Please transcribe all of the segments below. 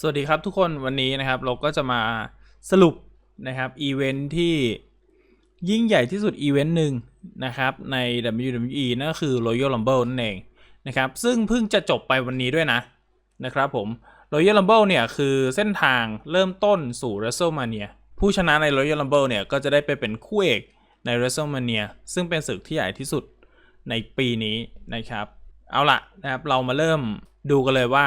สวัสดีครับทุกคนวันนี้นะครับเราก็จะมาสรุปนะครับอีเวนท์ที่ยิ่งใหญ่ที่สุดอีเวนต์หนึ่งนะครับใน WWE นั่นก็คือ Royal Rumble นั่นเองนะครับซึ่งเพิ่งจะจบไปวันนี้ด้วยนะนะครับผม Royal Rumble เนี่ยคือเส้นทางเริ่มต้นสู่ WrestleMania ผู้ชนะใน Royal Rumble เนี่ยก็จะได้ไปเป็นคู่เอกใน WrestleMania ซึ่งเป็นศึกที่ใหญ่ที่สุดในปีนี้นะครับ เอาละนะครับเรามาเริ่มดูกันเลยว่า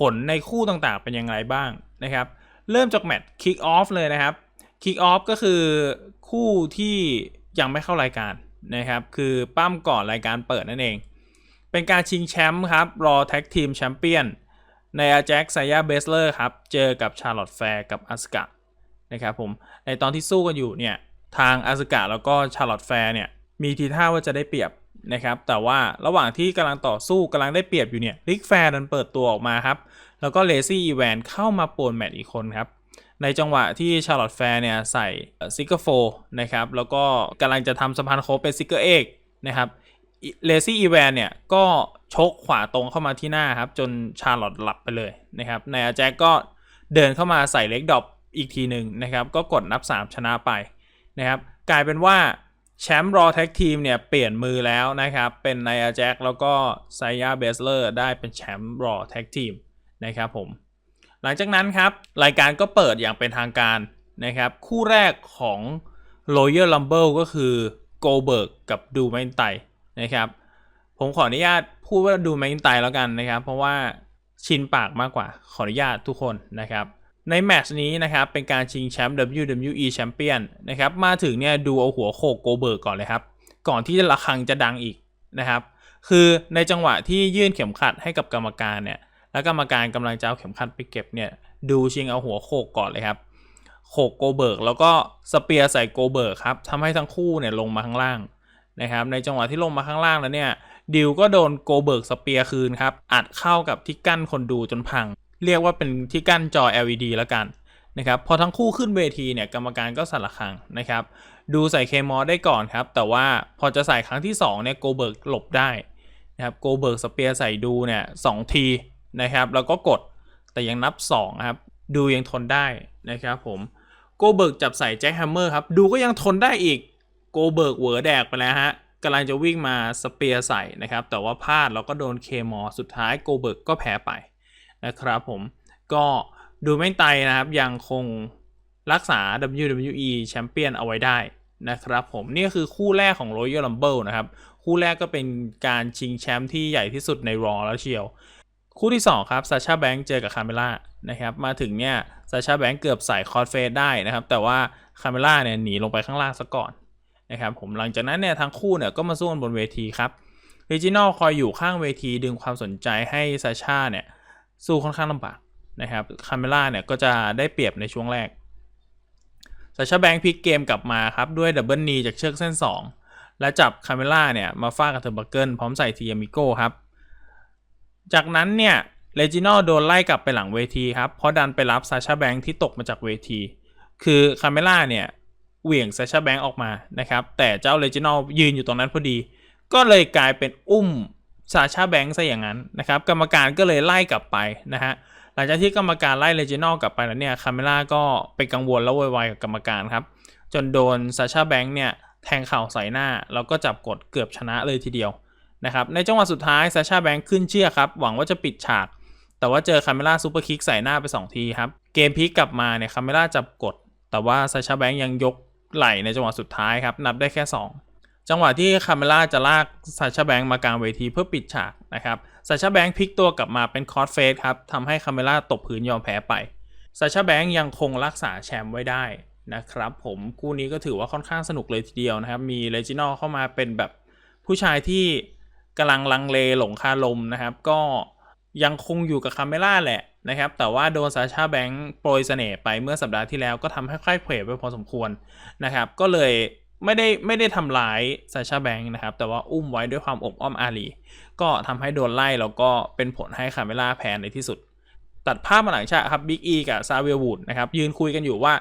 ผลในคู่ต่างๆเป็นยังไงบ้างนะครับ เริ่มจากแมตช์คิกออฟเลยนะครับคิกออฟก็คือคู่ที่ยังไม่เข้ารายการนะครับ คือปั้มก่อนรายการเปิดนั่นเอง เป็นการชิงแชมป์ครับ รอแท็กทีมแชมเปี้ยนในอาแจ็คไซยาเบสเลอร์ครับ เจอกับชาร์ลอตแฟร์กับอัสกานะครับผม ในตอนที่สู้กันอยู่เนี่ย ทางอัสกาแล้วก็ชาร์ลอตแฟร์เนี่ย มีทีท่าว่าจะได้เปรียบ นะครับ แต่ว่าระหว่างที่กำลังต่อสู้กำลังได้เปรียบอยู่เนี่ยริกแฟร์ดันเปิดตัวออกมาครับ แล้วก็เลซี่อีแวนเข้ามาป่วนแมตช์อีกคนครับ ในจังหวะที่ชาร์ลอตแฟร์เนี่ยใส่ซิกเกอร์โฟนะครับ แล้วก็กำลังจะทำสะพานโค้งเป็นซิกเกอร์เอกนะครับเลซี่อีแวนเนี่ยก็ชกขวาตรงเข้ามาที่หน้าครับ จนชาร์ลอตหลับไปเลยนะครับในอาแจ็คก็เดินเข้ามาใส่เล็กดอปอีกทีหนึ่งนะครับ ก็กดนับ 3 ชนะไปนะครับ กลายเป็นว่า แชมป์รอแท็กทีมเนี่ยเปลี่ยนมือแล้วนะครับ เป็นไนอาแจ็คแล้วก็ไซยาเบสเลอร์ได้เป็นแชมป์รอแท็กทีมนะครับผม หลังจากนั้นครับ รายการก็เปิดอย่างเป็นทางการนะครับ คู่แรกของ Royal Rumble ก็คือ g o l b e r g กับดูแมนไตนะครับ ผมขออนุญาตพูดว่าดูแมนไตแล้วกันนะครับ เพราะว่าชินปากมากกว่าขออนุญาตทุกคนนะครับ ในแมตช์นี้นะครับเป็นการชิงแชมป์ WWE Champion นะครับมาถึงเนี่ยดูเอาหัวโขกโกเบิร์กก่อนเลยครับ ก่อนที่ระฆังจะดังอีกนะครับ คือในจังหวะที่ยื่นเข็มขัดให้กับกรรมการเนี่ยแล้วกรรมการกำลังจะเอาเข็มขัดไปเก็บเนี่ยดูชิงเอาหัวโขกก่อนเลยครับโขกโกเบิร์กแล้วก็สเปียร์ใส่โกเบิร์กครับทำให้ทั้งคู่เนี่ยลงมาข้างล่างนะครับในจังหวะที่ลงมาข้างล่างแล้วเนี่ยดิวก็โดนโกเบิร์กสเปียร์คืนครับอัดเข้ากับที่กั้นคนดูจนพัง เรียกว่าเป็นที่กั้นจอ LED แล้วกันนะครับพอทั้งคู่ขึ้นเวทีเนี่ยกรรมการก็สั่นระฆังนะครับดูใส่เคมอได้ก่อนครับ แต่ว่าพอจะใส่ครั้งที่2เนี่ยโกเบิร์กหลบได้นะครับโกเบิร์กสเปียร์ใส่ดูเนี่ยสองทีนะครับแล้วก็กดแต่ยังนับ2ครับดูยังทนได้นะครับผมโกเบิร์กจับใส่แจ็คแฮมเมอร์ครับดูก็ยังทนได้อีกโกเบิร์กเหวอแดกไปแล้วฮะกำลังจะวิ่งมาสเปียร์ใส่นะครับแต่ว่าพลาดแล้วก็โดนเคมอสุดท้ายโกเบิร์กก็แพ้ไป นะครับผมก็ดูไม่ไตนะครับยังคงรักษา WWE แชมเปี้ยนเอาไว้ได้นะครับผมนี่คือคู่แรกของ Royal Rumble นะครับ คู่แรกก็เป็นการชิงแชมป์ที่ใหญ่ที่สุดใน Raw แล้วเชียว คู่ที่ 2 ครับซาชาแบงค์เจอกับคาเมล่านะครับมาถึงเนี่ยซาชาแบงค์เกือบใส่คอร์ดเฟสได้นะครับ แต่ว่าคาเมล่าเนี่ยหนีลงไปข้างล่างซะก่อนนะครับผมหลังจากนั้นเนี่ยทั้งคู่เนี่ยก็มาสู้กันบนเวทีครับเรจินอลคอยอยู่ข้างเวทีดึงความสนใจให้ซาชาเนี่ย สู้ค่อนข้างลำบากนะครับคาเมล่าเนี่ยก็จะได้เปรียบในช่วงแรกซาชาแบงค์พลิกเกมกลับมาครับ ด้วยดับเบิลนีจากเชือกเส้น 2 และจับคาเมล่าเนี่ยมาฟาดกับเทอร์บักเกิลพร้อมใส่ทียามิโก้ครับ จากนั้นเนี่ยเลจิโนโดนไล่กลับไปหลังเวทีครับ เพราะดันไปรับซาชาแบงค์ที่ตกมาจากเวที คือคาเมล่าเนี่ยเหวี่ยงซาชาแบงค์ออกมานะครับ แต่เจ้าเลจิโนยืนอยู่ตรงนั้นพอดี ก็เลยกลายเป็นอุ้ม ซาชาแบงค์ซะอย่างนั้นนะครับกรรมการก็เลยไล่กลับไปนะฮะหลังจากที่กรรมการไล่เลจินอลกลับไปแล้วเนี่ยคาเมล่าก็ไปกังวลแล้ววยวายกับกรรมการครับจนโดนซาชาแบงค์เนี่ยแทงเข่าใส่หน้าแล้วก็จับกดเกือบชนะเลยทีเดียวนะครับในจังหวะสุดท้ายซาชาแบงค์ขึ้นเชือครับหวังว่าจะปิดฉาก แต่ว่าเจอคาเมล่าซูเปอร์คิกใส่หน้าไป 2 ทีครับเกมพลิกกลับมาเนี่ยคาเมล่าจับกด แต่ว่าซาชาแบงค์ยังยกไหลในจังหวะสุดท้ายครับนับได้แค่ 2 จังหวะที่คาเมล่าจะลากซาชาแบงค์มากลางเวทีเพื่อปิดฉากนะครับซาชาแบงค์พลิกตัวกลับมาเป็นคอร์สเฟสครับทำให้คาเมล่าตกพื้นยอมแพ้ไปซาชาแบงค์ยังคงรักษาแชมป์ไว้ได้นะครับผมคู่นี้ก็ถือว่าค่อนข้างสนุกเลยทีเดียวนะครับ มีเลจินอลเข้ามาเป็นแบบผู้ชายที่กำลังลังเลหลงคาลมนะครับ ก็ยังคงอยู่กับคาเมล่าแหละนะครับ แต่ว่าโดนซาชาแบงค์โปรยเสน่ห์ไปเมื่อสัปดาห์ที่แล้วก็ทำให้ค่อยเขวไปพอสมควรนะครับ ก็เลย ไม่ได้ไม่ได้ทำร้ายซาชาแบงค์นะครับ แต่ว่าอุ้มไว้ด้วยความอบอ้อมอารีก็ทำให้โดนไล่แล้วก็เป็นผลให้คาเมล่าแพ้ในที่สุด ตัดภาพมาหลังฉากครับบิ๊กอีกับซาเวลวูดนะครับยืนคุยกันอยู่ว่า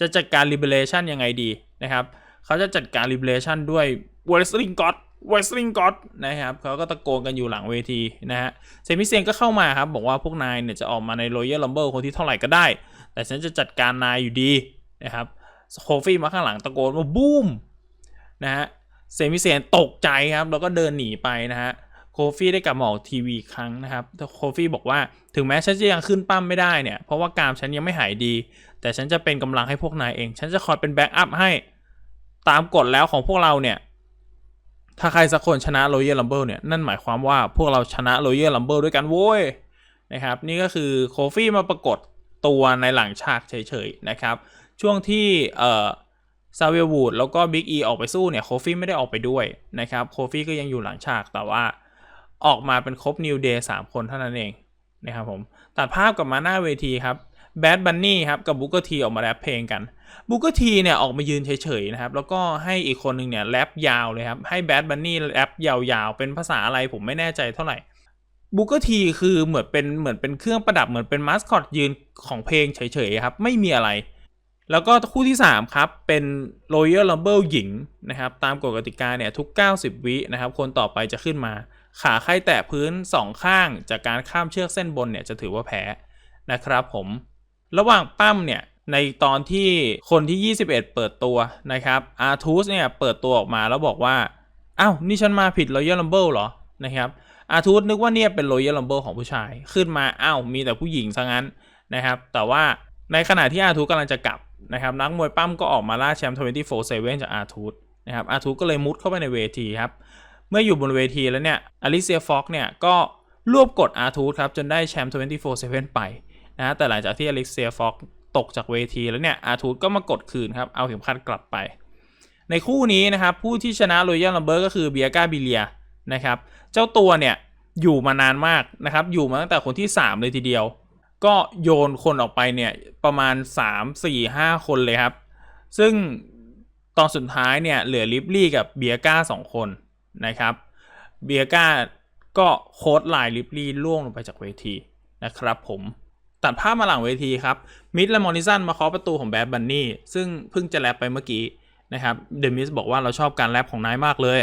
จะจัดการ liberation ยังไงดีนะครับเขาจะจัดการ liberation ด้วย wrestling god เวสลิงก็อดนะครับเขาก็ตะโกนกันอยู่หลังเวทีนะฮะเซมิเซียนก็เข้ามาครับบอกว่าพวกนายเนี่ยจะออกมาใน Royal Rumble คนที่เท่าไหร่ก็ได้ แต่ฉันจะจัดการนายอยู่ดีนะครับ โคฟี่มาข้างหลังตะโกนว่าบูมนะฮะเซมิเซียนตกใจครับแล้วก็เดินหนีไปนะฮะโคฟี่ได้กลับมาออกทีวีครั้งนะครับแต่โคฟี่บอกว่าถึงแม้ฉันจะยังขึ้นปั้มไม่ได้เนี่ย เพราะว่ากามฉันยังไม่หายดี แต่ฉันจะเป็นกำลังให้พวกนายเอง ฉันจะคอยเป็นแบ็กอัพให้ตามกฎแล้วของพวกเราเนี่ย ถ้าใครสักคนชนะ Royal Rumble เนี่ย นั่นหมายความว่าพวกเราชนะ Royal Rumble ด้วยกันโว้ยนะครับ นี่ก็คือโคฟี่มาปรากฏตัวในหลังฉากเฉยๆนะครับ ช่วงที่เอ่อซาเวลวูดแล้วก็บิ๊กอีออกไปสู้เนี่ยโคฟี่ไม่ได้ออกไปด้วยนะครับโคฟี่ก็ยังอยู่หลังฉากแต่ว่าออกมาเป็นครบนิวเดย์สามคนเท่านั้นเองนะครับผมตัดภาพกลับมาหน้าเวทีครับแบดบันนี่ครับกับบุกเกอร์ทีออกมาแรปเพลงกันบุกเกอร์ทีเนี่ยออกมายืนเฉยๆนะครับแล้วก็ให้อีกคนหนึ่งเนี่ยแรปยาวเลยครับให้แบดบันนี่แรปยาวๆ เป็นภาษาอะไรผมไม่แน่ใจเท่าไหร่บุกเกอร์ทีคือเหมือนเป็นเหมือนเป็นเครื่องประดับเหมือนเป็นมาสคอตยืนของเพลงเฉยๆครับไม่มีอะไร แล้วก็คู่ที่ 3 ครับ เป็น Royal Rumble หญิงนะครับ ตามกฎกติกาเนี่ยทุก 90 วินะครับ คนต่อไปจะขึ้นมา ขาใครแตะพื้น 2 ข้าง จากการข้ามเชือกเส้นบนเนี่ยจะถือว่าแพ้นะครับผม ระหว่างปั้มเนี่ยในตอนที่คนที่ 21 เปิดตัวนะครับอาร์ทูสเนี่ยเปิดตัวออกมาแล้วบอกว่าอ้าวนี่ฉันมาผิด Royal Rumble เหรอนะครับอาร์ทูสนึกว่าเนี่ยเป็น Royal Rumble ของผู้ชายขึ้นมาอ้าวมีแต่ผู้หญิงซะงั้นนะครับ แต่ว่าในขณะที่อาร์ทูสกำลังจะกลับ นะครับนักมวยปั้มก็ออกมาล่าแชมป์24/7 จากอาร์ทูสนะครับอาร์ทูสก็เลยมุดเข้าไปในเวทีครับ เมื่ออยู่บนเวทีแล้วเนี่ยอลิเซียฟ็อกเนี่ยก็รวบกดอาร์ทูสครับจนได้แชมป์24/7 ไปนะแต่หลังจากที่อลิเซียฟ็อกตกจากเวทีแล้วเนี่ยอาร์ทูสก็มากดคืนครับเอาเข็มขัดกลับไป ในคู่นี้นะครับผู้ที่ชนะรอยัลลัมเบอร์ก็คือเบียกาบิเลียนะครับเจ้าตัวเนี่ยอยู่มานานมากนะครับอยู่มาตั้งแต่คนที่ 3 เลยทีเดียว ก็โยนคนออกไปเนี่ยประมาณ 3 4 5 คนเลยครับ ซึ่งตอนสุดท้ายเนี่ยเหลือลิฟลี่กับเบียก้า2คนนะครับ เบียก้าก็โค้ดไลน์ลิฟลี่ล่วงลงไปจากเวทีนะครับผมตัดภาพมาหลังเวทีครับ มิดและมอริสันมาเคาะประตูของแบดบันนี่ซึ่งเพิ่งจะแรปไปเมื่อกี้นะครับเดมิสบอกว่าเราชอบการแรปของนายมากเลย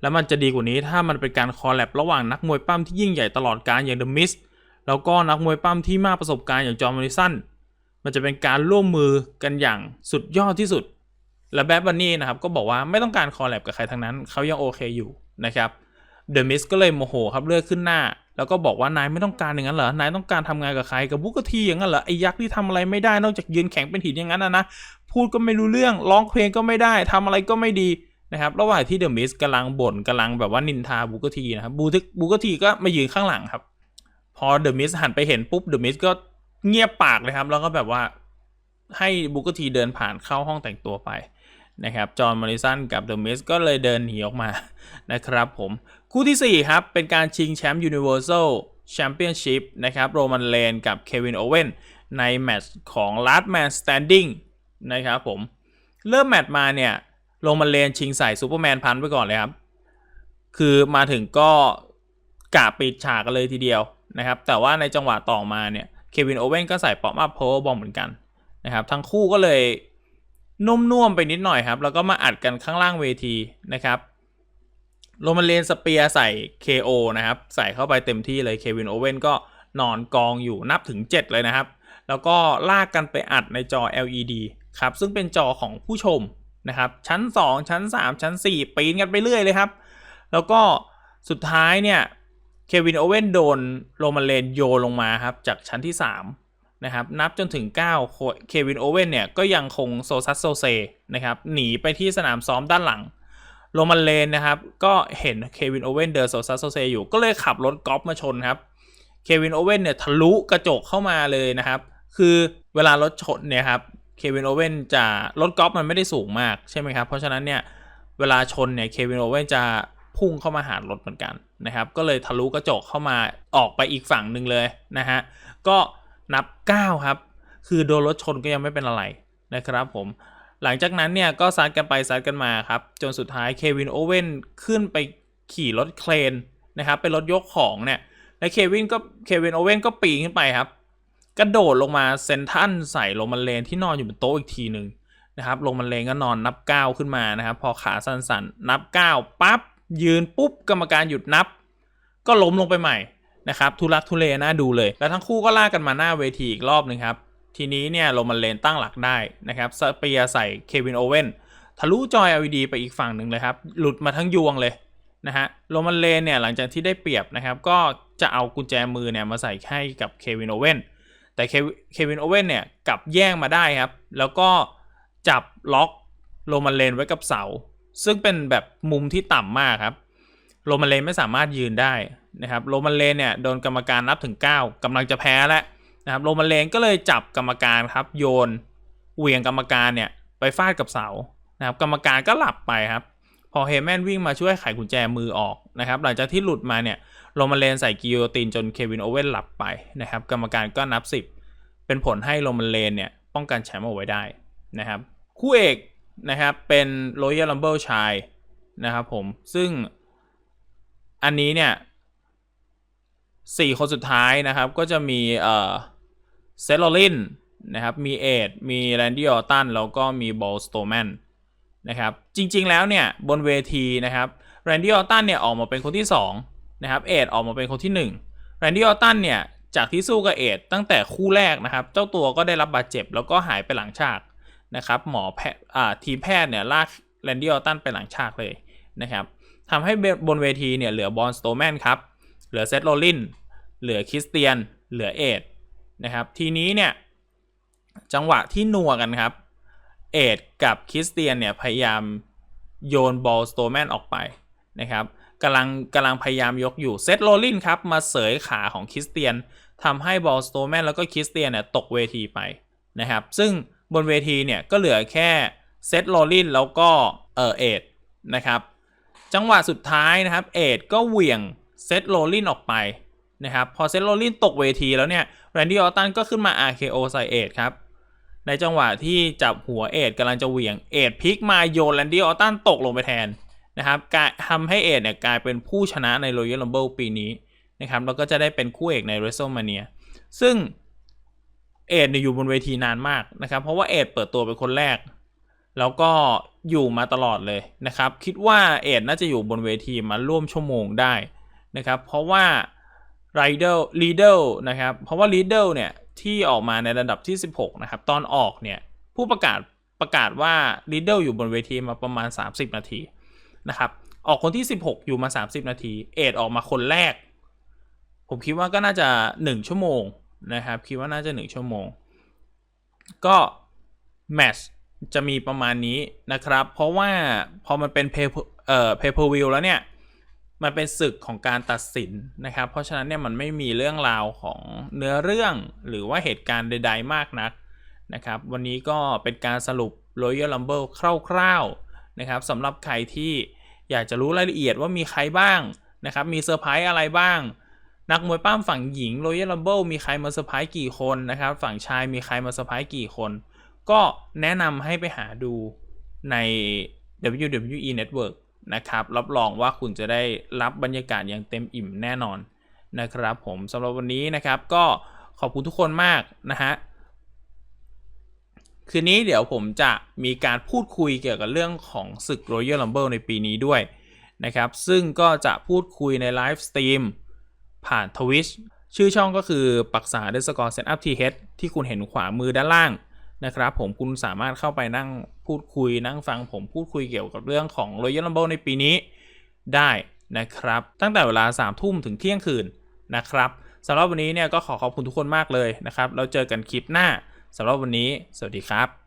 แล้วมันจะดีกว่านี้ถ้ามันเป็นการคอลแลบระหว่างนักมวยปั้มที่ยิ่งใหญ่ตลอดกาลอย่างเดมิส แล้วก็นักมวยปั้มที่มากประสบการณ์อย่างจอห์นมอริสันมันจะเป็นการร่วมมือกันอย่างสุดยอดที่สุด และแบดบันนี่นะครับก็บอกว่าไม่ต้องการคอลแลบกับใครทั้งนั้นเขายังโอเคอยู่นะครับเดอะมิสก็เลยโมโหครับเลือกขึ้นหน้า แล้วก็บอกว่านายไม่ต้องการอย่างนั้นเหรอนายต้องการทำงานกับใครกับบุกทีอย่างนั้นเหรอไอ้ยักษ์ที่ทำอะไรไม่ได้นอกจากยืนแข็งเป็นหินอย่างนั้นนะนะพูดก็ไม่รู้เรื่องร้องเพลงก็ไม่ได้ทำอะไรก็ไม่ดีนะครับระหว่างที่เดอะมิสกำลังบ่นกำลังแบบว่านินทาบุกทีนะครับบูทบุกทีก็มายืนข้างหลังครับ พอเดอะมิสหันไปเห็นปุ๊บเดอะมิสก็เงียบปากเลยครับ แล้วก็แบบว่าให้บุกทีเดินผ่านเข้าห้องแต่งตัวไปนะครับ จอห์นมอริสันกับเดอะมิสก็เลยเดินหนีออกมานะครับผมคู่ที่ 4 ครับ เป็นการชิงแชมป์ Universal Championship นะครับโรมันเลนกับเควินโอเว่นในแมตช์ของ Last Man Standing นะครับผม เริ่มแมตช์มาเนี่ยโรมันเลนชิงใส่ซูเปอร์แมนพันไปก่อนเลยครับ คือมาถึงก็กะปิดฉากกันเลยทีเดียว นะครับแต่ว่าในจังหวะต่อมาเนี่ยเควินโอเว่นก็ใส่ป๊อปอัพโพบอมเหมือนกันนะครับทั้งคู่ก็เลยนุ่มๆไปนิดหน่อยครับ แล้วก็มาอัดกันข้างล่างเวทีนะครับโรมันเลนสเปียใส่ KO นะครับ ใส่เข้าไปเต็มที่เลยเควินโอเว่นก็นอนกองอยู่นับถึง 7 เลยนะครับ แล้วก็ลากกันไปอัดในจอ LED ครับ ซึ่งเป็นจอของผู้ชมนะครับ ชั้น 2 ชั้น 3 ชั้น 4 ปีนกันไปเรื่อยเลยครับ แล้วก็สุดท้ายเนี่ย เควินโอเว่นโดนโรมันเลนโยลงมาครับจากชั้นที่ 3 นะครับ นับจนถึง 9 เควินโอเว่นเนี่ยก็ยังคงโซซัสโซเซนะครับหนีไปที่สนามซ้อมด้านหลังโรมันเลนนะครับ ก็เห็นเควินโอเว่นเดินโซซัสโซเซอยู่ก็เลยขับรถกอล์ฟมาชนครับเควินโอเว่นเนี่ยทะลุกระจกเข้ามาเลยนะครับ คือเวลารถชนเนี่ยครับเควินโอเว่นจะรถกอล์ฟมันไม่ได้สูงมากใช่ไหมครับ เพราะฉะนั้นเนี่ยเวลาชนเนี่ยเควินโอเว่นจะ พุ่งเข้ามาหารถเหมือนกันนะครับ ก็เลยทะลุกระจกเข้ามาออกไปอีกฝั่งหนึ่งเลยนะฮะ ก็นับ 9 ครับ คือโดนรถชนก็ยังไม่เป็นอะไรนะครับผม หลังจากนั้นเนี่ยก็ซัดกันไปซัดกันมาครับ จนสุดท้ายเควินโอเว่นขึ้นไปขี่รถเครนนะครับ เป็นรถยกของเนี่ย และเควินก็เควินโอเว่นก็ปีนขึ้นไปครับ กระโดดลงมาเซนทันใส่โรมันเลนที่นอนอยู่บนโต๊ะอีกทีหนึ่งนะครับโรมันเลนก็นอนนับ 9 ขึ้นมานะครับ พอขาสั้นๆนับ 9 ปั๊บ ยืนปุ๊บกรรมการหยุดนับ ก็ล้มลงไปใหม่นะครับทุลักทุเลน่าดูเลย แล้วทั้งคู่ก็ลากกันมาหน้าเวทีอีกรอบหนึ่งครับ ทีนี้เนี่ยโรมันเลนตั้งหลักได้นะครับสเปียใส่เควินโอเว่นทะลุจอย LED ไปอีกฝั่งหนึ่งเลยครับ หลุดมาทั้งยวงเลยนะฮะโรมันเลนเนี่ยหลังจากที่ได้เปรียบนะครับ ก็จะเอากุญแจมือเนี่ยมาใส่ให้กับเควินโอเว่นแต่เควินโอเว่นเนี่ยกลับแย่งมาได้ครับ แล้วก็จับล็อกโรมันเลนไว้กับเสา ซึ่งเป็นแบบมุมที่ต่ำมากครับ โรมันเลนไม่สามารถยืนได้นะครับโรมันเลนเนี่ยโดนกรรมการนับถึง 9กำลังจะแพ้แล้วนะครับโรมันเลนก็เลยจับกรรมการครับ โยนเหวี่ยงกรรมการเนี่ยไปฟาดกับเสานะครับ กรรมการก็หลับไปครับ พอเฮแมนวิ่งมาช่วยไขกุญแจมือออกนะครับ หลังจากที่หลุดมาเนี่ยโรมันเลนใส่กิโยตินจนเควินโอเว่นหลับไปนะครับ กรรมการก็นับ 10 เป็นผลให้โรมันเลนเนี่ยป้องกันแชมป์เอาไว้ได้นะครับ คู่เอก นะครับ เป็นโรยัลลัมเบิลชายนะครับผม ซึ่งอันนี้เนี่ยสี่คนสุดท้ายนะครับ ก็จะมีเอ่อเซโรลินนะครับ มีเอดมีแรนดี้ออตันแล้วก็มีบอลสโตแมนนะครับ จริง ๆ แล้วเนี่ย บนเวทีนะครับแรนดี้ออตันเนี่ยออกมาเป็นคนที่2นะครับ เอดออกมาเป็นคนที่1แรนดี้ออตันเนี่ยจากที่สู้กับเอดตั้งแต่คู่แรกนะครับ เจ้าตัวก็ได้รับบาดเจ็บแล้วก็หายไปหลังฉาก นะครับหมอแพทย์ทีมแพทย์เนี่ยลากแรนดี้ออตันไปหลังฉากเลยนะครับทำให้บนเวทีเนี่ยเหลือบอลสโตแมนครับ เหลือเซตโรลิน เหลือคริสเตียน เหลือเอดนะครับ ทีนี้เนี่ยจังหวะที่นัวกันครับ เอดกับคริสเตียนเนี่ยพยายามโยนบอลสโตแมนออกไปนะครับกำลังกำลังพยายามยกอยู่เซตโรลินครับมาเสยขาของคริสเตียนทำให้บอลสโตแมนแล้วก็คริสเตียนเนี่ยตกเวทีไปนะครับ ซึ่ง บนเวทีเนี่ยก็เหลือแค่เซตโรลินแล้วก็เออเอดนะครับจังหวะสุดท้ายนะครับเอดก็เหวี่ยงเซตโรลินออกไปนะครับพอเซตโรลินตกเวทีแล้วเนี่ยแรนดี้ออตตันก็ขึ้นมา RKO ใส่เอดครับในจังหวะที่จับหัวเอดกำลังจะเหวี่ยงเอดพลิกมาโยนแรนดี้ออตตันตกลงไปแทนนะครับกายทำให้เอดเนี่ยกลายเป็นผู้ชนะใน Royal Rumble ปีนี้นะครับแล้วก็จะได้เป็นคู่เอกใน WrestleMania ซึ่ง เอดเนี่ยอยู่บนเวทีนานมากนะครับ เพราะว่าเอดเปิดตัวเป็นคนแรก แล้วก็อยู่มาตลอดเลยนะครับ คิดว่าเอ็ดน่าจะอยู่บนเวทีมาร่วมชั่วโมงได้นะครับ เพราะว่าไรเดอร์ลีเดอร์นะครับ เพราะว่าลีเดอร์เนี่ยที่ออกมาในระดับที่ 16 นะครับ ตอนออกเนี่ยผู้ประกาศประกาศว่าลีเดอร์อยู่บนเวทีมาประมาณ 30 นาทีนะครับออกคนที่ 16 อยู่มา 30 นาที เอ็ดออกมาคนแรก ผมคิดว่าก็น่าจะ 1 ชั่วโมง นะครับ คิดว่าน่าจะ 1 ชั่วโมง ก็แมตช์จะมีประมาณนี้นะครับ เพราะว่าพอมันเป็นเพย์เอ่อเพเพอร์วิวแล้วเนี่ย มันเป็นศึกของการตัดสินนะครับ เพราะฉะนั้นเนี่ยมันไม่มีเรื่องราวของเนื้อเรื่องหรือว่าเหตุการณ์ใด ๆ มากนักนะครับ วันนี้ก็เป็นการสรุป Royal Rumble คร่าวๆนะครับสำหรับใครที่อยากจะรู้รายละเอียดว่ามีใครบ้างนะครับ มีเซอร์ไพรส์อะไรบ้าง นักมวยปั้มฝั่งหญิง Royal Rumble มีใครมาเซอร์ไพรส์กี่คนนะครับ ฝั่งชายมีใครมาเซอร์ไพรส์กี่คน ก็แนะนำให้ไปหาดูใน WWE Network นะครับ รับรองว่าคุณจะได้รับบรรยากาศอย่างเต็มอิ่มแน่นอนนะครับผมสำหรับวันนี้นะครับก็ขอบคุณทุกคนมากนะฮะคืนนี้เดี๋ยวผมจะมีการพูดคุยเกี่ยวกับเรื่องของศึก Royal Rumble ในปีนี้ด้วยนะครับ ซึ่งก็จะพูดคุยในไลฟ์สตรีม ผ่าน Twitch ชื่อช่องก็คือปักษาเดสกอร์เซตอัพทีเฮดที่คุณเห็นขวามือด้านล่างนะครับผมคุณสามารถเข้าไปนั่งพูดคุยนั่งฟังผมพูดคุยเกี่ยวกับเรื่องของ Royal Rumble ในปีนี้ได้นะครับ ตั้งแต่เวลา3ามทุ่มถึงเที่ยงคืนนะครับสำหรับวันนี้เนี่ยก็ขอขอบคุณทุกคนมากเลยนะครับ เราเจอกันคลิปหน้าสำหรับวันนี้ สวัสดีครับ